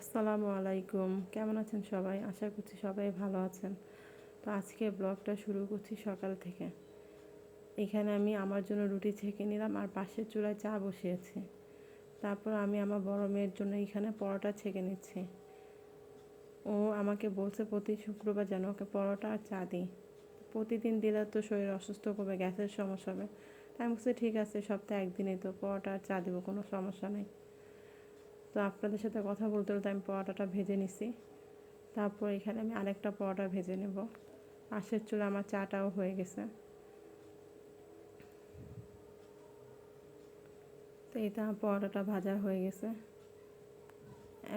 আসসালামু আলাইকুম। কেমন আছেন সবাই? আশা করছি সবাই ভালো আছেন। তো আজকে ব্লগটা শুরু করছি সকাল থেকে। এখানে আমি আমার জন্য রুটি ছেঁকে নিলাম আর পাশের চুলায় চা বসিয়েছি। তারপর আমি আমার বড় মেয়ের জন্য এখানে পরোটা ছেঁকে নিচ্ছি। ও আমাকে বলছে, প্রতি শুক্রবার যেন ওকে পরোটা আর চা দিই। প্রতিদিন দিলে তো শরীর অসুস্থ করবে, গ্যাসের সমস্যা হবে। তাই আমি বলছি, ঠিক আছে, সপ্তাহে একদিনই তো পরোটা আর চা দেবো, কোনো সমস্যা নেই। তো আপনাদের সাথে কথা বলতে বলতে আমি পরোটাটা ভেজে নিছি। তারপর এখানে আমি আরেকটা পরোটা ভেজে নেব। পাশের চুলে আমার চাটাও হয়ে গেছে। তো এটা পরোটাটা ভাজা হয়ে গেছে।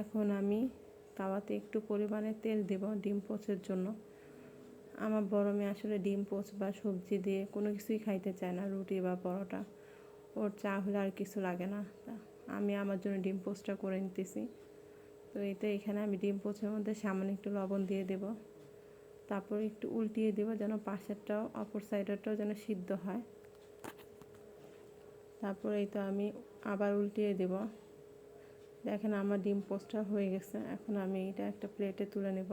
এখন আমি তাওয়াতে একটু পরিমাণে তেল দেব ডিম পোচের জন্য। আমার বড় মেয়ে আসলে ডিম পোচ বা সবজি দিয়ে কোনো কিছুই খাইতে চায় না, রুটি বা পরোটা। ওর চা হলে আর কিছু লাগে না। তা আমি আমার জন্য ডিম পোস্টটা করে নিতেছি। তো এতে এখানে আমি ডিম পোস্টের মধ্যে সামান্য একটু লবণ দিয়ে দেব। তারপর একটু উল্টিয়ে দেব যেন পাশেরটাও, অপর সাইডেরটাও যেন সিদ্ধ হয়। তারপর এই তো আমি আবার উল্টিয়ে দেব। দেখেন আমার ডিম পোস্টটা হয়ে গেছে। এখন আমি এটা একটা প্লেটে তুলে নেব।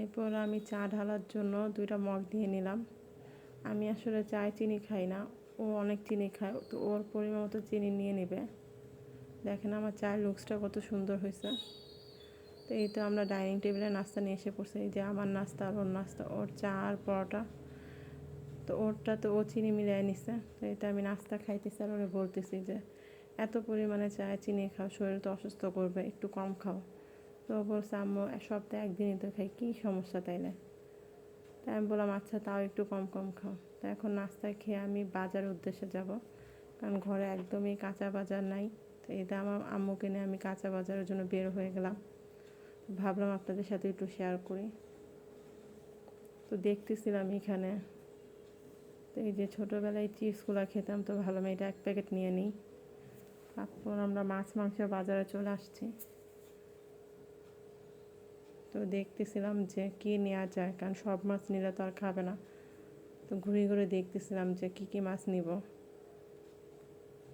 এরপর আমি চা ঢালার জন্য দুইটা মগ দিয়ে নিলাম। আমি আসলে চায় চিনি খাই না। ও অনেক চিনি খায়, তো ওর পরিমাণ মতো চিনি নিয়ে নেবে। দেখেন আমার চায়ের লুকসটা কত সুন্দর হয়েছে। তো এই তো আমরা ডাইনিং টেবিলে নাস্তা নিয়ে এসে পড়ছি। এই যে আমার নাস্তা আর ওর নাস্তা, ওর চা আর পরোটা। তো ওরটা তো ও চিনি মিলিয়ে নিছে। তো এটা আমি নাস্তা খাইতেছি আর ওরে বলতেছি যে, এত পরিমাণে চায় চিনি খাও, শরীর তো অসুস্থ করবে, একটু কম খাও। তো বলছে, আম্মু সপ্তাহে একদিনই তো খাই, কী সমস্যা তাইলে? তাই আমি বললাম আচ্ছা তাও একটু কম কম খাও। তো এখন নাস্তা খেয়ে আমি বাজারের উদ্দেশ্যে যাব। কারণ ঘরে একদমই কাঁচা বাজার নাই। তো এটা আমার আম্মু কিনে আমি কাঁচা বাজারের জন্য বের হয়ে গেলাম। ভাবলাম আপনাদের সাথে একটু শেয়ার করি। তো দেখতেছিলাম এখানে। তো এই যে ছোটোবেলায় চিপসগুলো খেতাম তো ভালো এটা এক প্যাকেট নিয়ে নিই। তারপর আমরা মাছ, মাংস বাজারে চলে আসছি। তো দেখতেছিলাম যে কী নেওয়া যায়, কারণ সব মাছ নিলে তো আর খাবে না। তো ঘুরে ঘুরে দেখতেছিলাম যে কী কী মাছ নিব।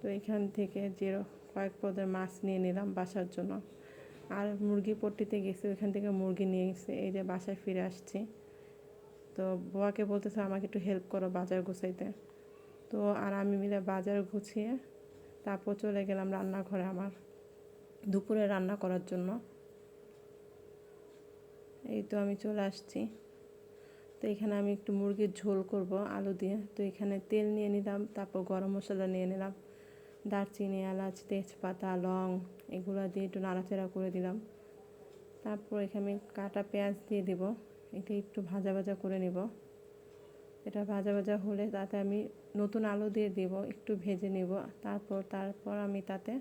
তো এখান থেকে যে কয়েক পদের মাছ নিয়ে নিলাম বাসার জন্য। আর মুরগি পট্টিতে গেছি ওইখান থেকে মুরগি নিয়ে গেছে, এই যে বাসায় ফিরে আসছি। তো বোয়াকে বলতেছে, আমাকে একটু হেল্প করো বাজার গুছাইতে। তো আর আমি মিলে বাজার গুছিয়ে তারপর চলে গেলাম রান্নাঘরে আমার দুপুরে রান্না করার জন্য। এই তো আমি চলে আসছি। তো এখানে আমি একটু মুরগির ঝোল করব, আলু দিয়ে। তো এখানে তেল নিয়ে নিলাম, তারপর গরম মশলা নিয়ে নিলাম। দারচিনি, এলাচ, তেজপাতা, লং, এগুলো দিয়ে একটু নাড়াচাড়া করে দিলাম। তারপর এখানে কাটা পেঁয়াজ দিয়ে দেব এটা একটু ভাজা ভাজা করে নিব। এটা ভাজা ভাজা হলে তাতে আমি নতুন আলু দিয়ে দেব, একটু ভেজে নেব। তারপর তারপর আমি তাতে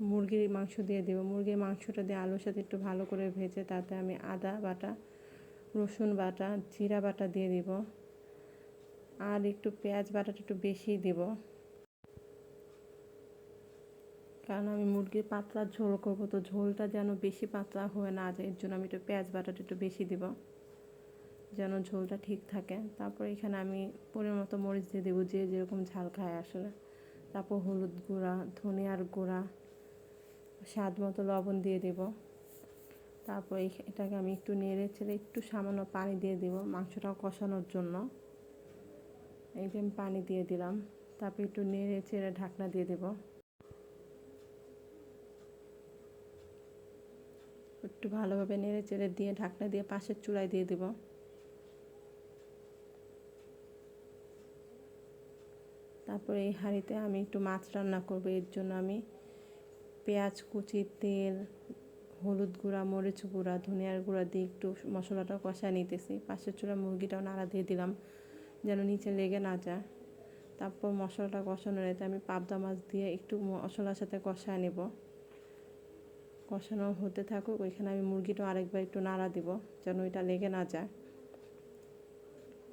মুরগির মাংস দিয়ে দেবো। মুরগির মাংসটা দিয়ে আলুর সাথে একটু ভালো করে ভেজে তাতে আমি আদা বাটা, রসুন বাটা, জিরা বাটা দিয়ে দিব। আর একটু পেঁয়াজ বাটাটা একটু বেশি দিব। কারণ আমি মুরগির পাতলা ঝোল করব, তো ঝোলটা যেন বেশি পাতলা হয়ে না যায়, এর জন্য আমি একটু পেঁয়াজ বাটাটা একটু বেশি দিব। যেন ঝোলটা ঠিক থাকে। তারপর এখানে আমি পরিমাণ মতো মরিচ দিয়ে দেবো, যে যেরকম ঝাল খায় আসলে। তারপর হলুদ গুঁড়া, ধনিয়ার গুঁড়া স্বাদ মতো লবণ দিয়ে দেব। তারপর এটাকে আমি একটু নেড়ে ছেড়ে একটু সামান্য পানি দিয়ে দেব মাংসটা কষানোর জন্য। এই যে আমি পানি দিয়ে দিলাম। তারপর একটু নেড়ে ছেড়ে ঢাকনা দিয়ে দেব। একটু ভালোভাবে নেড়ে চেড়ে দিয়ে ঢাকনা দিয়ে পাশের চূড়ায় দিয়ে দেব। তারপর এই হাঁড়িতে আমি একটু মাছ রান্না করব। এর জন্য আমি পেঁয়াজ, কুচি, তেল, হলুদ গুঁড়া, মরিচ গুঁড়া, ধনিয়ার গুঁড়া দিয়ে একটু মশলাটা কষা নিতেছি। পাশের চূড়া মুরগিটাও নাড়া দিয়ে দিলাম যেন নিচে লেগে না যায়। তারপর মশলাটা কষানো রেতে আমি পাবদা মাছ দিয়ে একটু মশলার সাথে কষায় নেব। কষানো হতে থাকুক, ওইখানে আমি মুরগিটাও আরেকবার একটু নাড়া দিব যেন ওইটা লেগে না যায়।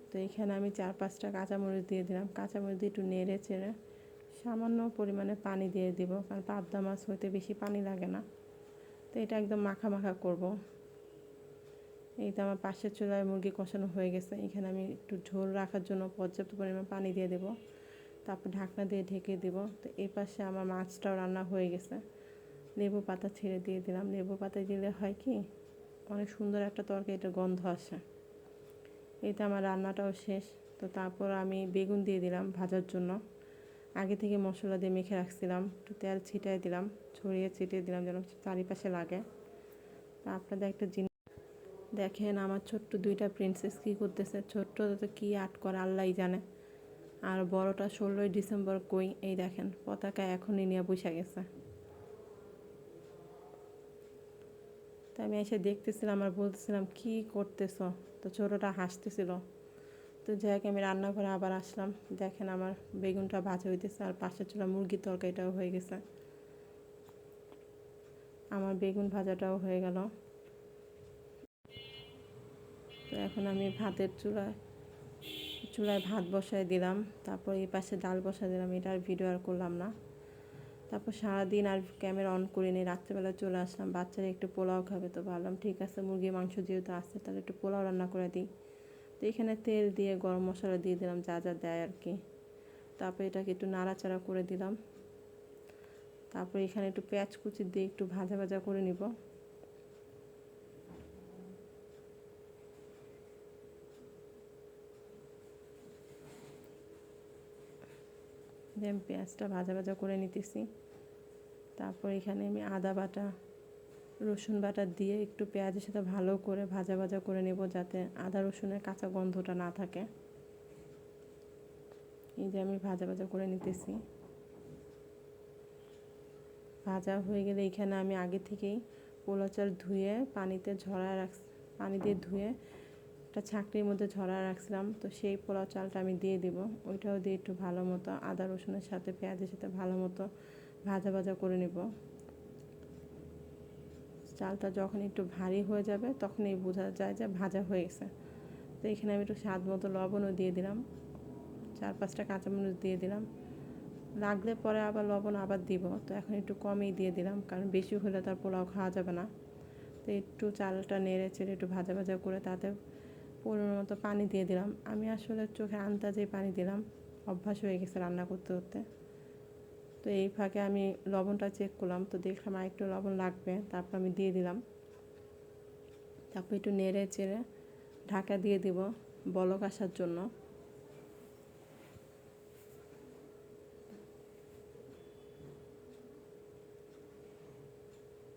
তো এখানে আমি চার পাঁচটা কাঁচামরিচ দিয়ে দিলাম। কাঁচামরিচ দিয়ে একটু নেড়ে চেড়ে সামান্য পরিমাণে পানি দিয়ে দিব, কারণ পাবদা মাছ হইতে বেশি পানি লাগে না। তো এটা একদম মাখা মাখা করব। এই তো আমার পাশের চুলায় মুরগি কষানো হয়ে গেছে। এখানে আমি একটু ঝোল রাখার জন্য পর্যাপ্ত পরিমাণ পানি দিয়ে দেব। তারপর ঢাকনা দিয়ে ঢেকে দিব। তো এই পাশে আমার মাছটাও রান্না হয়ে গেছে। লেবু পাতা ছেড়ে দিয়ে দিলাম। লেবু পাতা দিলে হয় কি, অনেক সুন্দর একটা তরকারি এটা গন্ধ আসে। এতে আমার রান্নাটাও শেষ। তো তারপর আমি বেগুন দিয়ে দিলাম ভাজার জন্য। আগে থেকে মশলা দিয়ে মেখে রাখছিলাম, একটু তেল ছিটাই দিলাম, ছড়িয়ে ছিটিয়ে দিলাম যেন চারিপাশে লাগে। তা আপনাদের একটা জিনিস দেখেন আমার ছোট্ট দুইটা প্রিন্সেস কী করতেছে। ছোট্ট তো কী আর্ট করে, আল্লাহই জানে। আর বড়টা ষোলোই ডিসেম্বর কই, এই দেখেন, পতাকা এখনই নিয়ে বসে গেছে। তা আমি এসে দেখতেছিলাম আর বলতেছিলাম, কি করতেছ? তো ছোটোটা হাসতেছিল। তো যাই হোক, আমি রান্নাঘরে আবার আসলাম। দেখেন আমার বেগুনটা ভাজা হইতেছে আর পাশের চুলা মুরগির তরকারিটাও হয়ে গেছে। আমার বেগুন ভাজাটাও হয়ে গেল। তো এখন আমি ভাতের চুলায় চুলায় ভাত বসায় দিলাম। তারপর এই পাশে ডাল বসায় দিলাম। এটা আর ভিডিও আর করলাম না। তারপর সারাদিন আর ক্যামেরা অন করিনি রাত্রেবেলা চলে আসলাম। বাচ্চারা একটু পোলাও খাবে তো ভাবলাম, ঠিক আছে, মুরগির মাংস যেহেতু আসছে তাহলে একটু পোলাও রান্না করে দিই। তো এখানে তেল দিয়ে, গরম মশলা দিয়ে দিলাম, যা যা দেয় আর কি। তারপর এটাকে একটু নাড়াচাড়া করে দিলাম। তারপর এখানে একটু পেঁয়াজ কুচি দিয়ে একটু ভাজা ভাজা করে নিব। আমি পেঁয়াজটা ভাজা ভাজা করে নিতেছি। তারপর এখানে আমি আদা বাটা রসুন বাটা দিয়ে একটু পেঁয়াজের সাথে ভালো করে ভাজা ভাজা করে নেব যাতে আদা রসুনের কাঁচা গন্ধটা না থাকে। এই যে আমি ভাজা ভাজা করে নিতেছি। ভাজা হয়ে গেলে এখানে আমি আগে থেকেই পোলা চাল ধুয়ে পানিতে ঝরায় রাখ, পানি দিয়ে ধুয়ে একটা ছাঁকনির মধ্যে ঝরায় রাখছিলাম। তো সেই পোলাও চালটা আমি দিয়ে দিব। ওইটাও দিয়ে একটু ভালো মতো আদা রসুনের সাথে পেঁয়াজের সাথে ভালো মতো ভাজা ভাজা করে নেব। চালটা যখন একটু ভারী হয়ে যাবে, তখনই বোঝা যায় যে ভাজা হয়ে গেছে। তো এখানে আমি একটু স্বাদ মতো লবণও দিয়ে দিলাম। চার পাঁচটা কাঁচামরিচ দিয়ে দিলাম। লাগলে পরে আবার লবণ আবার দিব। তো এখন একটু কমই দিয়ে দিলাম, কারণ বেশি হলে তার পোলাও খাওয়া যাবে না। তো একটু চালটা নেড়ে চেড়ে একটু ভাজা ভাজা করে তাতে পরিমাণ মতো পানি দিয়ে দিলাম। আমি আসলে চোখে আন্দাজেই পানি দিলাম। অভ্যাস হয়ে গেছে রান্না করতে করতে। তো এই ফাঁকে আমি লবণটা চেক করলাম, তো দেখলাম একটু লবণ লাগবে, তারপর আমি দিয়ে দিলাম। তারপর একটু নেড়ে চেড়ে ঢাকা দিয়ে দিব বলক আসার জন্য।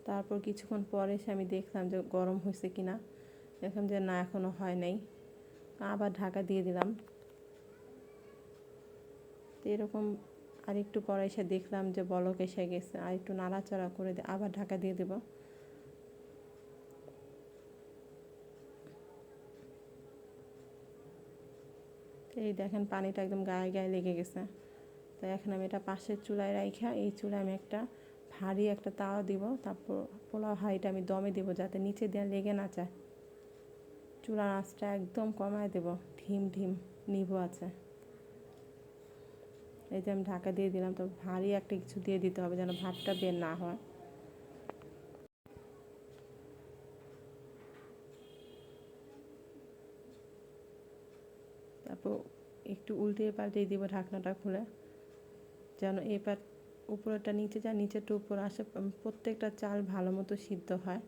তারপর কিছুক্ষণ পরে এসে আমি দেখলাম যে গরম হয়েছে কিনা, দেখলাম যে না এখনও হয় নাই। আবার ঢাকা দিয়ে দিলাম। তো এরকম আর একটু পরে এসে দেখলাম যে বলক এসে গেছে। আর একটু নাড়াচাড়া করে আবার ঢাকা দিয়ে দেব। এই দেখেন পানিটা একদম গায়ে গায়ে লেগে গেছে। তো এখন আমি এটা পাশের চুলায় রাইখা, এই চুলায় আমি একটা ভারী একটা তাওয়া দিব। তারপর পোলাও হাঁড়িটা আমি দমে দিব যাতে নিচে দিয়ে লেগে না যায়। চুলার আঁচটা একদম কমায় দেব। ঢিম ঢিম নিভো আছে। এই যে আমি ঢাকা দিয়ে দিলাম, তো ভারী একটা কিছু দিয়ে দিতে হবে যেন ভাতটা বের না হয়। তারপর একটু উল্টে পাল্টে দিব ঢাকনাটা খুলে, যেন এবার উপরেরটা নিচে যায় নিচেরটা উপর আসে প্রত্যেকটা চাল ভালো মতো সিদ্ধ হয়।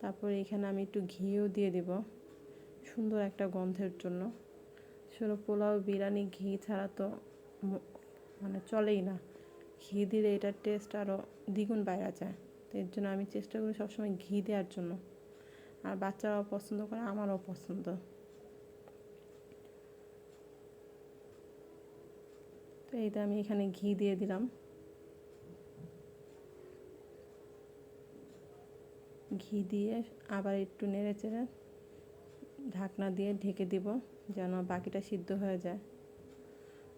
তারপর এখানে আমি একটু ঘিও দিয়ে দেব, সুন্দর একটা গন্ধের জন্য। শুধু পোলাও, বিরিয়ানি, ঘি ছাড়া তো মানে চলেই না। ঘি দিলে এটার টেস্ট আরও দ্বিগুণ বাইরে যায়। তো এর জন্য আমি চেষ্টা করি সবসময় ঘি দেওয়ার জন্য। আর বাচ্চারাও পছন্দ করে, আমারও পছন্দ। তো এইটা আমি এখানে ঘি দিয়ে দিলাম। ঘি দিয়ে আবার একটু নেড়ে চেড়ে ঢাকনা দিয়ে ঢেকে দিব যেন বাকিটা সিদ্ধ হয়ে যায়।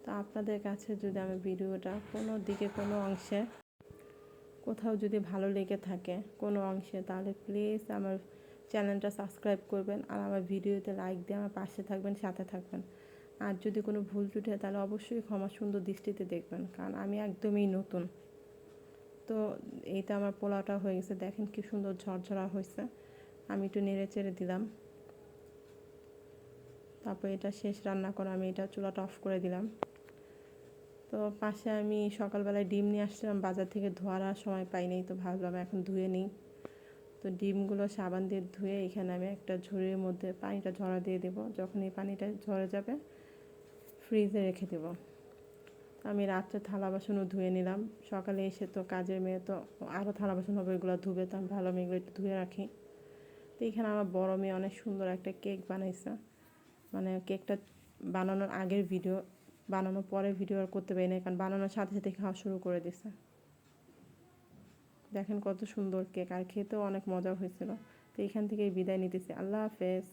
তো আপনাদের কাছে যদি আমি ভিডিওটা কোনো দিকে কোনো অংশে কোথাও যদি ভালো লেগে থাকে কোনো অংশে, তাহলে প্লিজ আমার চ্যানেলটা সাবস্ক্রাইব করবেন আর আমার ভিডিওতে লাইক দিয়ে আমার পাশে থাকবেন, সাথে থাকবেন। আর যদি কোনো ভুল টুটে তাহলে অবশ্যই ক্ষমা সুন্দর দৃষ্টিতে দেখবেন, কারণ আমি একদমই নতুন। তো এইটা আমার পোলাওটা হয়ে গেছে, দেখেন কি সুন্দর ঝরঝরা হয়েছে। আমি একটু নেড়ে চেড়ে দিলাম। তারপর এটা শেষ রান্না করে, আমি এটা চুলাটা অফ করে দিলাম। তো পাশে আমি সকালবেলায় ডিম নিয়ে আসছিলাম, বাজার থেকে ধোয়ার আর সময় পাইনি তো ভাবলাম এখন ধুয়ে নিই। তো ডিমগুলো সাবান দিয়ে ধুয়ে এখানে আমি একটা ঝুড়ির মধ্যে পানিটা ঝরা দিয়ে দেবো। যখন এই পানিটা ঝরে যাবে ফ্রিজে রেখে দেবো। আমি রাত্রে থালা বাসনও ধুয়ে নিলাম। সকালে এসে তো কাজের মেয়ে, তো আরও থালা বাসন হবে, এগুলো ধুবে, তো আমি ভালো আমি এগুলো একটু ধুয়ে রাখি। তো এখানে আমার বড় মেয়ে অনেক সুন্দর একটা কেক বানাইছে। মানে কেকটা বানানোর আগের ভিডিও বানানোর পরে ভিডিও আর করতে পারি না কারণ বানানোর সাথে সাথে খাওয়া শুরু করে দিছে। দেখেন কত সুন্দর কেক, আর খেতেও অনেক মজা হয়েছিল। তো এখান থেকে বিদায় নিতেছি। আল্লাহ হাফেজ।